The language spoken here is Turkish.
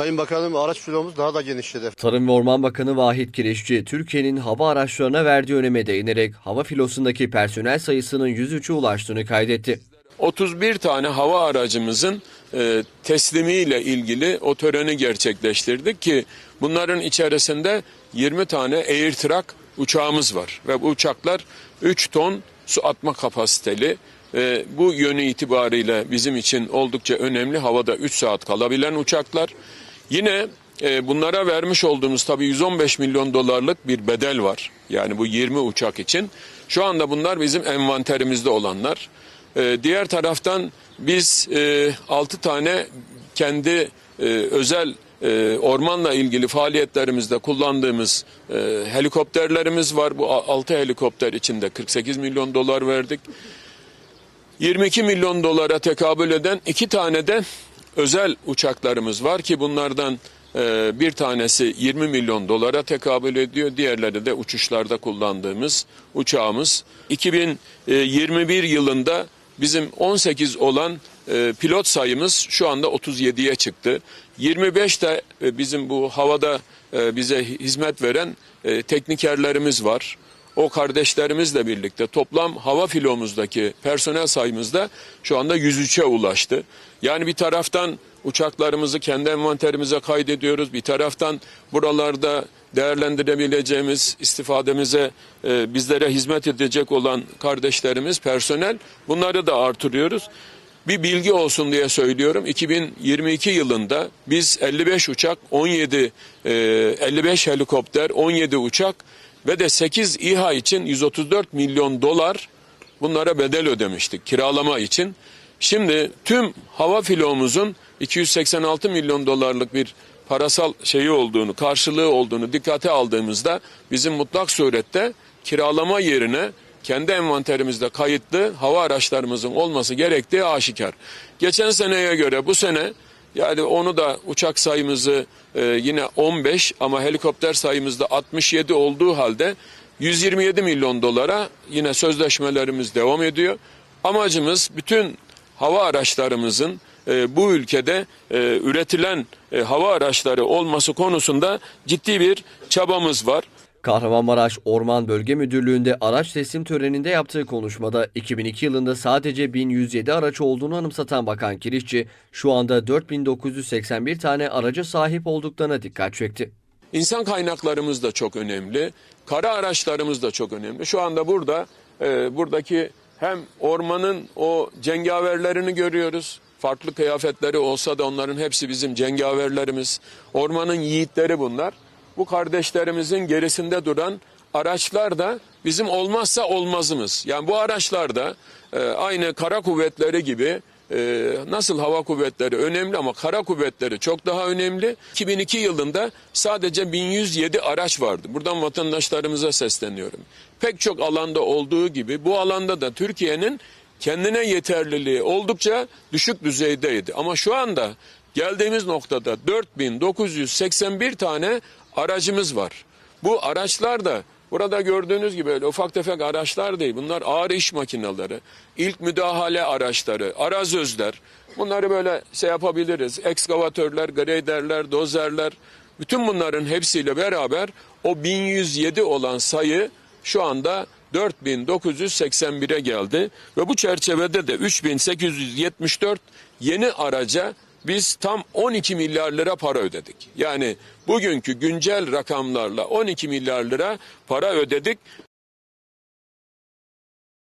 Sayın Bakanım araç filomuz daha da genişledi. Tarım ve Orman Bakanı Vahit Kirişçi, Türkiye'nin hava araçlarına verdiği öneme değinerek hava filosundaki personel sayısının 103'e ulaştığını kaydetti. 31 tane hava aracımızın e, teslimiyle ilgili o töreni gerçekleştirdik ki bunların içerisinde 20 tane Air Truck uçağımız var ve bu uçaklar 3 ton su atma kapasiteli. E, bu yönü itibariyle bizim için oldukça önemli. Havada 3 saat kalabilen uçaklar. Yine e, bunlara vermiş olduğumuz tabii 115 milyon dolarlık bir bedel var. Yani bu 20 uçak için. Şu anda bunlar bizim envanterimizde olanlar. E, diğer taraftan biz e, 6 tane kendi e, özel e, ormanla ilgili faaliyetlerimizde kullandığımız e, helikopterlerimiz var. Bu 6 helikopter içinde 48 milyon dolar verdik. 22 milyon dolara tekabül eden iki tane de özel uçaklarımız var ki bunlardan e, bir tanesi 20 milyon dolara tekabül ediyor. Diğerleri de uçuşlarda kullandığımız uçağımız. 2021 yılında bizim 18 olan e, pilot sayımız şu anda 37'ye çıktı. 25 de e, bizim bu havada e, bize hizmet veren e, teknikerlerimiz var. O kardeşlerimizle birlikte toplam hava filomuzdaki personel sayımız da şu anda 103'e ulaştı. Yani bir taraftan uçaklarımızı kendi envanterimize kaydediyoruz. Bir taraftan buralarda değerlendirebileceğimiz istifademize e, bizlere hizmet edecek olan kardeşlerimiz personel bunları da artırıyoruz. Bir bilgi olsun diye söylüyorum. 2022 yılında biz 55 uçak, 17 e, 55 helikopter, 17 uçak ve de 8 İHA için 134 milyon dolar bunlara bedel ödemiştik kiralama için. Şimdi tüm hava filomuzun 286 milyon dolarlık bir parasal şeyi olduğunu, karşılığı olduğunu dikkate aldığımızda bizim mutlak surette kiralama yerine kendi envanterimizde kayıtlı hava araçlarımızın olması gerektiği aşikar. Geçen seneye göre bu sene yani onu da uçak sayımızı e, yine 15 ama helikopter sayımızda 67 olduğu halde 127 milyon dolara yine sözleşmelerimiz devam ediyor. Amacımız bütün hava araçlarımızın e, bu ülkede e, üretilen e, hava araçları olması konusunda ciddi bir çabamız var. Kahramanmaraş Orman Bölge Müdürlüğü'nde araç teslim töreninde yaptığı konuşmada 2002 yılında sadece 1107 araç olduğunu anımsatan Bakan Kirişçi, şu anda 4981 tane araca sahip olduklarına dikkat çekti. İnsan kaynaklarımız da çok önemli. Kara araçlarımız da çok önemli. Şu anda burada e, buradaki hem ormanın o cengaverlerini görüyoruz. Farklı kıyafetleri olsa da onların hepsi bizim cengaverlerimiz. Ormanın yiğitleri bunlar. Bu kardeşlerimizin gerisinde duran araçlar da bizim olmazsa olmazımız. Yani bu araçlar da e, aynı kara kuvvetleri gibi ee, nasıl hava kuvvetleri önemli ama kara kuvvetleri çok daha önemli. 2002 yılında sadece 1107 araç vardı. Buradan vatandaşlarımıza sesleniyorum. Pek çok alanda olduğu gibi bu alanda da Türkiye'nin kendine yeterliliği oldukça düşük düzeydeydi. Ama şu anda geldiğimiz noktada 4981 tane aracımız var. Bu araçlar da Burada gördüğünüz gibi öyle ufak tefek araçlar değil. Bunlar ağır iş makineleri, ilk müdahale araçları, arazözler. Bunları böyle şey yapabiliriz. Ekskavatörler, graderler, dozerler. Bütün bunların hepsiyle beraber o 1107 olan sayı şu anda 4981'e geldi. Ve bu çerçevede de 3874 yeni araca biz tam 12 milyar lira para ödedik. Yani bugünkü güncel rakamlarla 12 milyar lira para ödedik